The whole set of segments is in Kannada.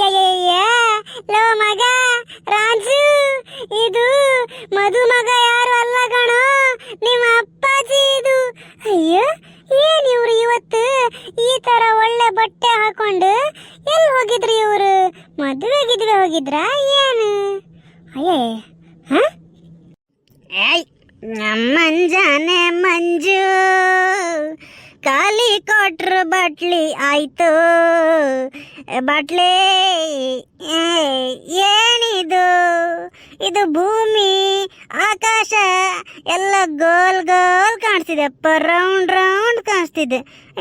ಅಯ್ಯಯ್ಯಯ್ಯ ಲೋ ಮಗ ರಾಜು ಇದು ಮಧುಮಗ ಯಾರು ಅಲ್ಲ ಕಣೋ ನಿಮ್ಮ ಅಪ್ಪಾಜಿ ಇದು ಅಯ್ಯೋ ಏನ್ ಇವ್ರು ಇವತ್ತು ಈ ತರ ಒಳ್ಳೆ ಬಟ್ಟೆ ಹಾಕೊಂಡು ಎಲ್ಲಿ ಹೋಗಿದ್ರಿ ಇವರು ಮದುವೆ ಗಿದ್ವೆ ಹೋಗಿದ್ರಾ ಏನು ಅಯ್ಯ ಹ ಮಂಜಾನೆ ಮಂಜು ಖಾಲಿ ಕೊಟ್ರು ಬಟ್ಲಿ ಆಯ್ತು. ಬಟ್ಲಿ ಏನಿದು? ಇದು ಭೂಮಿ, ಆಕಾಶ, ಎಲ್ಲ ಗೋಲ್ ಗೋಲ್ ಕಾಣಿಸ್ತಿದೆ. ರೌಂಡ್ ರೌಂಡ್ ಕಾಣಿಸ್ತಿದೆ.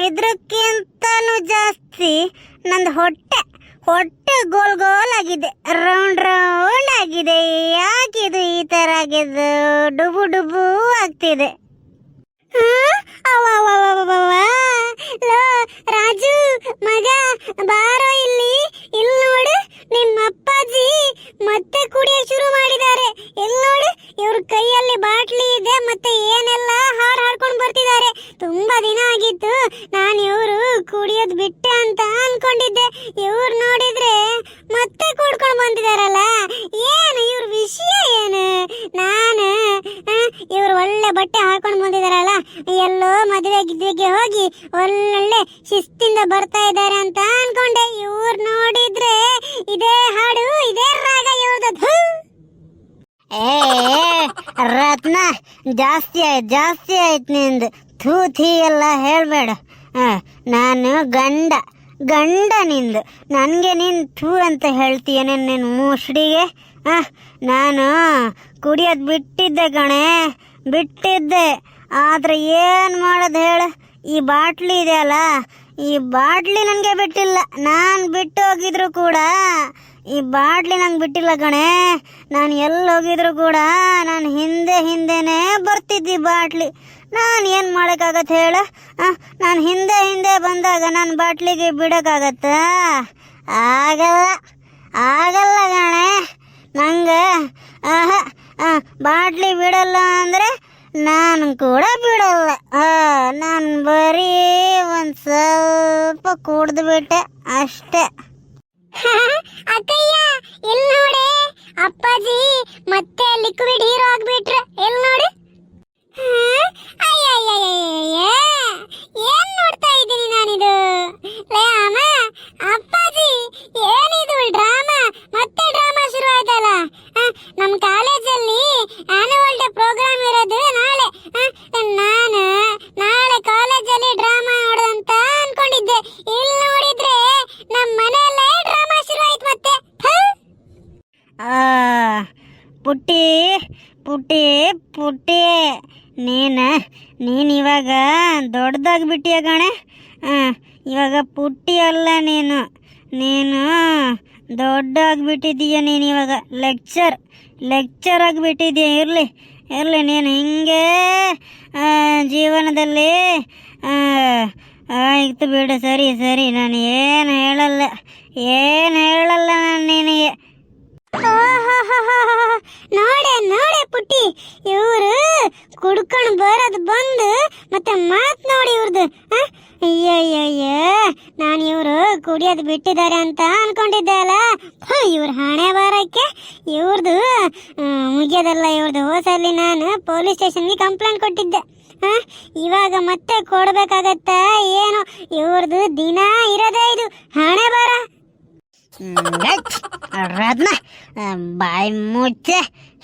ಇದ್ರಕ್ಕಿಂತನೂ ಜಾಸ್ತಿ ನಂದು ಹೊಟ್ಟೆ ಹೊಟ್ಟೆ ಗೋಲ್ ಗೋಲ್ ಆಗಿದೆ. ರೌಂಡ್ ರೌಂಡ್ ಆಗಿದೆ. ಯಾಕಿದು ಈ ತರ ಆಗಿದೆ? ಡುಬು ಡುಬು ಆಗ್ತಿದೆ. ಲೋ, ರಾಜು ಮಗ ಬಾರೋ ಇಲ್ಲಿ. ಇಲ್ಲಿ ನೋಡು ನಿಮ್ಮ ಅಪ್ಪಾಜಿ ಮತ್ತೆ ಕುಡಿಯ ಶುರು ಮಾಡಿದ್ದಾರೆ. ಇಲ್ಲಿ ನೋಡು ಇವ್ರ ಕೈಯಲ್ಲಿ ಬಾಟ್ಲಿ ಇದೆ ಮತ್ತೆ ಏನೆಲ್ಲ ಹಾಡು ಹಾಡ್ಕೊಂಡು ಬರ್ತಿದ್ದಾರೆ. ತುಂಬಾ ದಿನ ಆಗಿತ್ತು ನಾನು ಇವರು ಕುಡಿಯೋದು ಬಿಟ್ಟೆ ಅಂತ ಅನ್ಕೊಂಡಿದ್ದೆ. ಇವ್ರು ನೋಡಿದ್ರೆ ಮತ್ತೆ ಕುಡ್ಕೊಂಡು ಬಂದಿದಾರಲ್ಲ ಏನು ಇವ್ರ ವಿಷಯ ಏನು ನಾನು ಇವ್ರು ಒಳ್ಳೆ ಬಟ್ಟೆ ಹಾಕೊಂಡು ಬಂದಿದಾರಲ್ಲ ಎಲ್ಲೋ ಮದುವೆ ಗಿದ್ವೆಗೆ ಹೋಗಿ ಒಳ್ಳೊಳ್ಳೆ ಶಿಸ್ತಿಂದ ಬರ್ತಾ ಇದ್ದಾರೆ ಅಂತ ಅನ್ಕೊಂಡೆ. ಇವ್ರು ನೋಡಿದ್ರೆ ಇದೇ ಹಾಡು ಇದೇ ರಾಗ ಇವ್ರದ್ದು ಏ ರತ್ನ ಜಾಸ್ತಿ ಆಯ್ತು ಜಾಸ್ತಿ ಆಯ್ತು ನಿಂದು. ಥೀ ಎಲ್ಲ ಹೇಳಬೇಡ. ನಾನು ಗಂಡ ಗಂಡ ನಿಂದು. ನನಗೆ ನೀನು ಥೂ ಅಂತ ಹೇಳ್ತೀಯನೆ ನಿನ್ನ ಮುಷ್ಡಿಗೆ ಆ, ನಾನು ಕುಡಿಯೋದು ಬಿಟ್ಟಿದ್ದೆ ಕಣೆ ಬಿಟ್ಟಿದ್ದೆ. ಆದ್ರೆ ಏನು ಮಾಡೋದು ಹೇಳು? ಈ ಬಾಟ್ಲಿ ಇದೆಯಲ್ಲ ಈ ಬಾಟ್ಲಿ ನನಗೆ ಬಿಟ್ಟಿಲ್ಲ. ನಾನು ಬಿಟ್ಟು ಹೋಗಿದ್ರು ಕೂಡ, ಈ ಬಾಟ್ಲಿ ನಂಗೆ ಬಿಟ್ಟಿಲ್ಲ ಕಣೆ. ನಾನು ಎಲ್ಲಿ ಹೋಗಿದ್ರು ಕೂಡ ನಾನು ಹಿಂದೆ ಹಿಂದೆನೇ ಬರ್ತಿದ್ದಿ ಬಾಟ್ಲಿ. ನಾನು ಏನು ಮಾಡೋಕ್ಕಾಗತ್ತೆ ಹೇಳು? ನಾನು ಹಿಂದೆ ಹಿಂದೆ ಬಂದಾಗ ನಾನು ಬಾಟ್ಲಿಗೆ ಬಿಡೋಕ್ಕಾಗತ್ತಾ? ಆಗಲ್ಲ. ಆಗಲ್ಲ ಕಣೆ. ನಂಗೆ ಬಾಟ್ಲಿ ಬಿಡಲ್ಲ ಅಂದರೆ ನಾನು ಕೂಡ ಬಿಡಲ್ಲ. ನಾನು ಬರೀ ಒಂದು ಸ್ವಲ್ಪ ಕುಡ್ದು ಬಿಟ್ಟೆ, ಅಷ್ಟೇ. ಅಕ್ಕಯ್ಯ, ಇಲ್ ನೋಡಿ. ಅಪ್ಪಾಜಿ ಮತ್ತೆ ಲಿಕ್ವಿಡ್ ಹೀರೋ ಆಗ್ಬಿಟ್ರೆ. ಇಲ್ ನೋಡಿ. ಏನ್ ನೋಡ್ತಾ ಇದ್ದೀನಿ ನಾನಿದು ಅಮ್ಮ ಅಪ್ಪಾಜಿ ಏನಿದು ಡ್ರಾಮಾ ಮತ್ತೆ ಡ್ರಾಮಾ ಶುರು ಆಯ್ತಲ್ಲ ನಮ್ ಕಾಲೇಜಲ್ಲಿ ಆನ್ಯುವಲ್ ಡೇ ಪ್ರೋಗ್ರಾಮ್ ಇರೋದು ನಾಳೆ ಆ, ನಾನು ನಾಳೆ ಕಾಲೇಜಲ್ಲಿ ಡ್ರಾಮಾ ನೋಡೋದಂತ ಅನ್ಕೊಂಡಿದ್ದೆ ಇಲ್ಲಿ ನೋಡಿದ್ರೆ ನಮ್ಮ ಮನೆಯಲ್ಲೇ ಡ್ರಾಮಾ ಶುರು ಆಯ್ತು ಮತ್ತೆ ಹ? ಆ, ಪುಟ್ಟಿ ಪುಟ್ಟಿ ಪುಟ್ಟಿ. ನೀನು ನೀನು ಇವಾಗ ದೊಡ್ಡದಾಗ್ಬಿಟ್ಟಿಯ ಕಣೆ. ಆ, ಇವಾಗ ಪುಟ್ಟಿ ಅಲ್ಲ ನೀನು. ನೀನು ದೊಡ್ಡಾಗ್ಬಿಟ್ಟಿದೀಯ ನೀನು ಇವಾಗ. ಲೆಕ್ಚರ್ ಲೆಕ್ಚರ್ ಆಗಿಬಿಟ್ಟಿದೀಯ? ಇರಲಿ ಇರಲಿ. ನೀನು ಹಿಂಗೆ ಜೀವನದಲ್ಲಿ ಆಯ್ತು ಬಿಡು. ಸರಿ ಸರಿ. ನಾನು ಏನು ಹೇಳಲ್ಲ ಏನು ಹೇಳಲ್ಲ ನಾನು ನಿನಗೆ. ನೋಡೆ ನೋಡೆ ಪುಟ್ಟಿ. ಇವರು ಕುಡ್ಕೊಂಡು ಬರೋದು ಬಂದು ಮತ್ತೆ ಮಾತ್ ನೋಡಿ ಇವ್ರದ್ದು ಅಯ್ಯಯ್ಯಯ್ಯ, ನಾನು ಇವರು ಕುಡಿಯೋದು ಬಿಟ್ಟಿದ್ದಾರೆ ಅಂತ ಅನ್ಕೊಂಡಿದ್ದೆ ಅಲ್ಲ? ಇವ್ರ ಹಣೆ ಬಾರಕ್ಕೆ. ಇವ್ರದ್ದು ಮುಗಿಯೋದಲ್ಲ ಇವ್ರದ್ದು ಹೋಸಲ್ಲಿ ನಾನು ಪೊಲೀಸ್ ಸ್ಟೇಷನ್ಗೆ ಕಂಪ್ಲೇಂಟ್ ಕೊಟ್ಟಿದ್ದೆ. ಇವಾಗ ಮತ್ತೆ ಕೊಡ್ಬೇಕಾಗತ್ತ ಏನು? ಇವ್ರದ್ದು ದಿನ ಇರೋದೇ ಇದು. ಹಣೆ ಬಾರ. ರತ್ನ ಬಾಯಿ ಮುಚ್ಚೆ.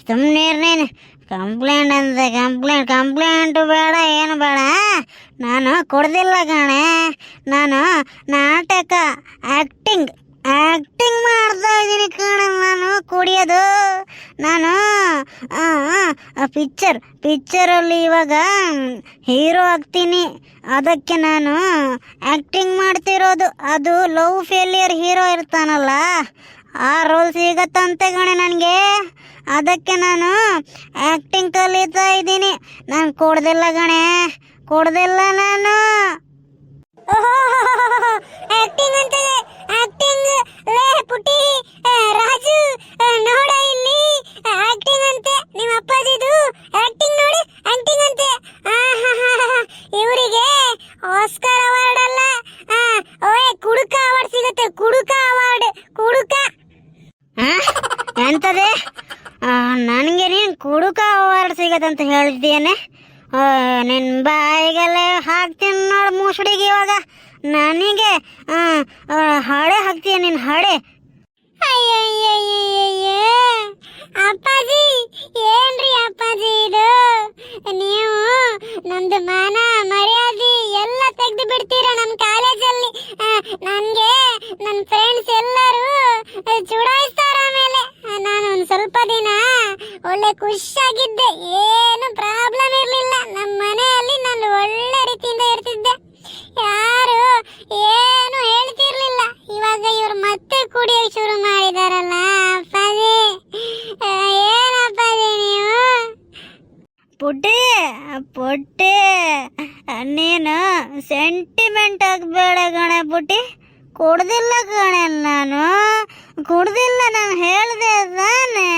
ಸುಮ್ಮನೆ ನೀನು. ಕಂಪ್ಲೇಂಟ್ ಅಂತ ಕಂಪ್ಲೇಂಟ್ ಕಂಪ್ಲೇಂಟು ಬೇಡ, ಏನು ಬೇಡ. ನಾನು ಕೊಡ್ದಿಲ್ಲ ಕಣೆ. ನಾನು ನಾಟಕ ಆ್ಯಕ್ಟಿಂಗ್ ಆ್ಯಕ್ಟಿಂಗ್ ಮಾಡ್ತಾ ಇದ್ದೀನಿ ಕಣೆ. ನಾನು ಕುಡಿಯೋದು. ನಾನು ಪಿಕ್ಚರ್ ಪಿಕ್ಚರಲ್ಲಿ ಇವಾಗ ಹೀರೋ ಆಗ್ತೀನಿ. ಅದಕ್ಕೆ ನಾನು ಆ್ಯಕ್ಟಿಂಗ್ ಮಾಡ್ತಿರೋದು. ಅದು ಲವ್ ಫೇಲಿಯರ್ ಹೀರೋ ಇರ್ತಾನಲ್ಲ. ಆ ರೋಲ್ ಸಿಗತ್ತಂತೆ ಕಣೆ ನನಗೆ. ಅದಕ್ಕೆ ನಾನು ಆ್ಯಕ್ಟಿಂಗ್ ಕಲಿತಾ ಇದ್ದೀನಿ. ನಾನು ಕೊಡ್ದಿಲ್ಲ ಕಣೆ. ಕೊಡ್ದಿಲ್ಲ ನಾನು. ಆಕ್ಟಿಂಗ್ ಅಂತ ಆಕ್ಟಿಂಗ್ ಲೇ ಪುಟಿ ರಾಜು ನೋಡಿ ಇಲ್ಲಿ ಆಕ್ಟಿಂಗ್ ಅಂತೆ ನಿಮ್ಮ ಅಪ್ಪಾಜಿದು ಆಕ್ಟಿಂಗ್ ನೋಡಿ ಆಕ್ಟಿಂಗ್ ಅಂತೆ ಇವರಿಗೆ ಆಸ್ಕರ್ ಅವಾರ್ಡ್ ಅಲ್ಲ ಆ, ಓಯ್ ಕುಡುಕ ಅವಾರ್ಡ್ ಸಿಗುತ್ತೆ ಕುಡುಕ ಅವಾರ್ಡ್ ಕುಡುಕ ಎಂತದೆ ನನಗೆ ನೀನು ಅಂತ ಸಿಗತ್ತಂತ ಹೇಳಿದ್ದೇನೆ. ನಿನ್ನ ಬಾಯಿಗೆಲ್ಲ ಹಾಕ್ತೀನಿ ನೋಡು ಮುಸುಡಿಗೆ ಇವಾಗ. ನನಗೆ ಹಾಡೆ ಹಾಕ್ತೀಯ ನೀನು ಹಾಡೆ ಅಪ್ಪಾಜಿ, ಏನ್ರಿ ಅಪ್ಪಾಜಿ ಇದು? ನೀವು ನಮ್ದು ಮಾನ, ಮರ್ಯಾದೆ ಎಲ್ಲ ತೆಗೆದು ಬಿಡ್ತೀರಾ ನಮ್ಮ ಕಾಲೇಜಲ್ಲಿ? ನನ್ಗೆ ನನ್ನ ಫ್ರೆಂಡ್ಸ್ ಎಲ್ಲರೂ ಆ, ಚುಡಾಯಿಸ್ತಾರ ಆಮೇಲೆ ಆ, ನಾನು ಒಂದು ಸ್ವಲ್ಪ ದಿನ ಒಳ್ಳೆ ಖುಷಿಯಾಗಿದ್ದೆ. ಏನು ಪ್ರಾಬ್ಲಮ್ ಇರಲಿಲ್ಲ. ನಮ್ಮ ಮನೆಯಲ್ಲಿ ನಾನು ಒಳ್ಳೆ ರೀತಿಯಿಂದ ಇರ್ತಿದ್ದೆ. ಯಾರು ಏನು ಹೇಳ್ತಿರ್ಲಿಲ್ಲ. ಇವಾಗ ಇವ್ರು ಮತ್ತೆ ಕುಡಿಯೋಕೆ ಶುರು ಮಾಡಿದಾರಲ್ಲ, ಅಪ್ಪಾಜಿ. ಏನಪ್ಪಾಜಿ ನೀವು? ಪುಟ್ಟಿ ಪುಟ್ಟಿ ನೀನು ಸೆಂಟಿಮೆಂಟ್ ಆಗಬೇಡ ಗಣೆ ಪುಟ್ಟಿ ಕುಡ್ದಿಲ್ಲ ಕಣೆ ನಾನು. ಕುಡ್ದಿಲ್ಲ, ನಾನು ಹೇಳಿದೆ ತಾನೆ.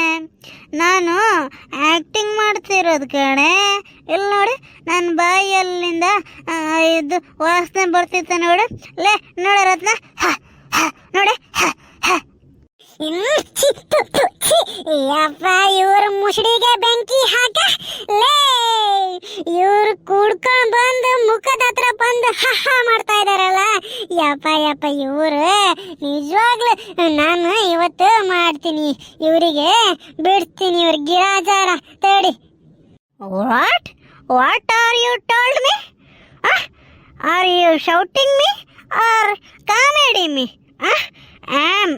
ನಾನು ಆ್ಯಕ್ಟಿಂಗ್ ಮಾಡ್ತಿರೋದು ಕಣೆ. ಇಲ್ಲಿ ನೋಡಿ ನನ್ನ ಬಾಯಲ್ಲಿಂದ ಇದು ವಾಸನೆ ಬರ್ತಿತ್ತು ನೋಡಿ. ಲೇ, ನೋಡ ರತ್ನ. ನೋಡಿ. ಯಪ್ಪ, ಇವ್ರ ಮುಸುಡಿಗೆ ಬೆಂಕಿ ಹಾಕ. ಲೇ ಇವ್ರು ಕುಡ್ಕೊಂಡ್ ಬಂದು ಮುಖದ ಹತ್ರ ಬಂದು ಹಹ ಮಾಡ್ತಾ ಇದಾರಲ್ಲ? ಯಪ್ಪ ಯಪ್ಪ, ಇವ್ರು ನಿಜವಾಗ್ಲು ನಾನು ಇವತ್ತು ಮಾಡ್ತೀನಿ. ಇವರಿಗೆ ಬಿಡ್ತೀನಿ ಇವ್ರ ಗಿರಾಜಾರ ತಡಿ. What what are you told me are you shouting me are comedy me am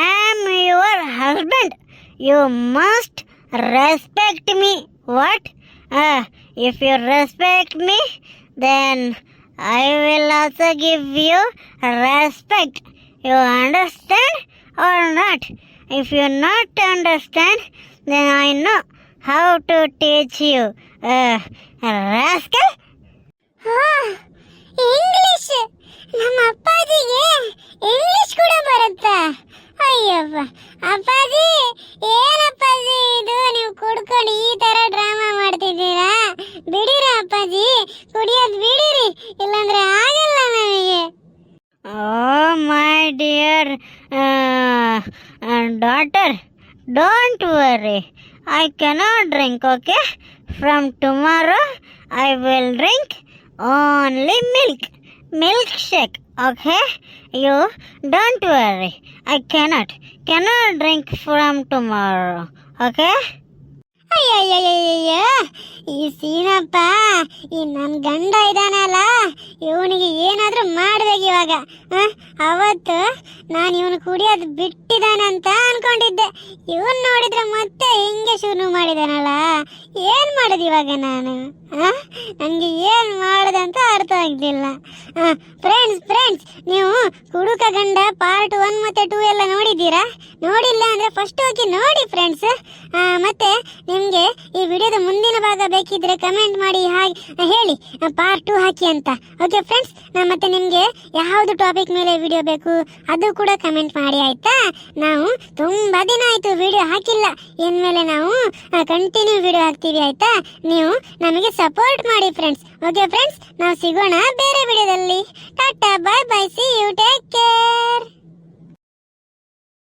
am your husband you must respect me what if you respect me then I will also give you respect you understand or not if you not understand then I know how to teach you rascal English ನಮ್ಮ ಅಪ್ಪಾಜಿಗೆ ಇಂಗ್ಲಿಷ್ ಕೂಡ ಬರುತ್ತಾ ಅಯ್ಯಪ್ಪ ಅಪ್ಪಾಜಿ ಏನಪ್ಪಾಜಿ ಇದು ನೀವು ಕುಡ್ಕೊಂಡು ಈ ತರ ಡ್ರಾಮಾ ಮಾಡ್ತಿದ್ದೀರಾ ಬಿಡಿರ ಅಪ್ಪಾಜಿ ಕುಡಿಯೋದು ಬಿಡಿರಿ ಇಲ್ಲಾಂದ್ರೆ ಆಗಲ್ಲ ನಮಗೆ oh my dear daughter don't worry I cannot drink okay from tomorrow I will drink only milk milk shake okay you don't worry I cannot cannot drink from tomorrow okay ಅಯ್ಯಯ್ಯಯ್ಯಯ್ಯ ಈ ಸೀನಪ್ಪ ಈ ನನ್ನ ಗಂಡ ಇದ್ದಾನಲ್ಲ ಇವನಿಗೆ ಏನಾದರೂ ಮಾಡ್ಬೇಕು ಇವಾಗ? ಅವತ್ತು ನಾನು ಇವನು ಕುಡಿಯೋದು ಅಂತ ಅನ್ಕೊಂಡಿದ್ದೆ ಇವನ್ ನೋಡಿದ್ರೆ ಮತ್ತೆ ಹಿಂಗೆ ಶುರು ಮಾಡಿದಾನಲ್ಲ ಏನು ಮಾಡೋದು ಇವಾಗ ನಾನು ನನಗೆ ಏನು ಮಾಡೋದಂತ ಅರ್ಥ ಆಗ್ತಿಲ್ಲ ಫ್ರೆಂಡ್ಸ್ ಫ್ರೆಂಡ್ಸ್ ನೀವು ಕುಡುಕ ಗಂಡ ಪಾರ್ಟ್ ಒನ್ ಮತ್ತೆ ಟೂ ಎಲ್ಲ ನೋಡಿದ್ದೀರಾ? ನೋಡಿಲ್ಲ ಅಂದ್ರೆ ಫಸ್ಟ್ ಹೋಗಿ ನೋಡಿ ಫ್ರೆಂಡ್ಸ್ ಮತ್ತೆ ನಿಮಗೆ ಈ ವಿಡಿಯೋದ ಮುಂದಿನ ಭಾಗ ಬೇಕಿದ್ರೆ ಕಮೆಂಟ್ ಮಾಡಿ ಹಾಗೆ ಹೇಳಿ. ಪಾರ್ಟ್ ಟೂ ಹಾಕಿ ಅಂತ. ಓಕೆ ಫ್ರೆಂಡ್ಸ್ ಮತ್ತೆ ನಿಮಗೆ ಯಾವುದು ಟಾಪಿಕ್ ಮೇಲೆ ವಿಡಿಯೋ ಬೇಕು ಅದು ಕೂಡ ಕಮೆಂಟ್ ಮಾಡಿ, ಆಯ್ತಾ? ನಾವು ತುಂಬಾ ದಿನ ಆಯ್ತು ವಿಡಿಯೋ ಹಾಕಿಲ್ಲ. ಇನ್ಮೇಲೆ ನಾವು ಕಂಟಿನ್ಯೂ ವಿಡಿಯೋ ಹಾಕ್ತೀವಿ, ಆಯ್ತಾ? ನೀವು ನಮಗೆ ಸಪೋರ್ಟ್ ಮಾಡಿ ಫ್ರೆಂಡ್ಸ್ ಓಕೆ ಫ್ರೆಂಡ್ಸ್ ನಾವು ಸಿಗೋಣ ಬೇರೆ ವಿಡಿಯೋದಲ್ಲಿ tata bye bye see you take care Bye.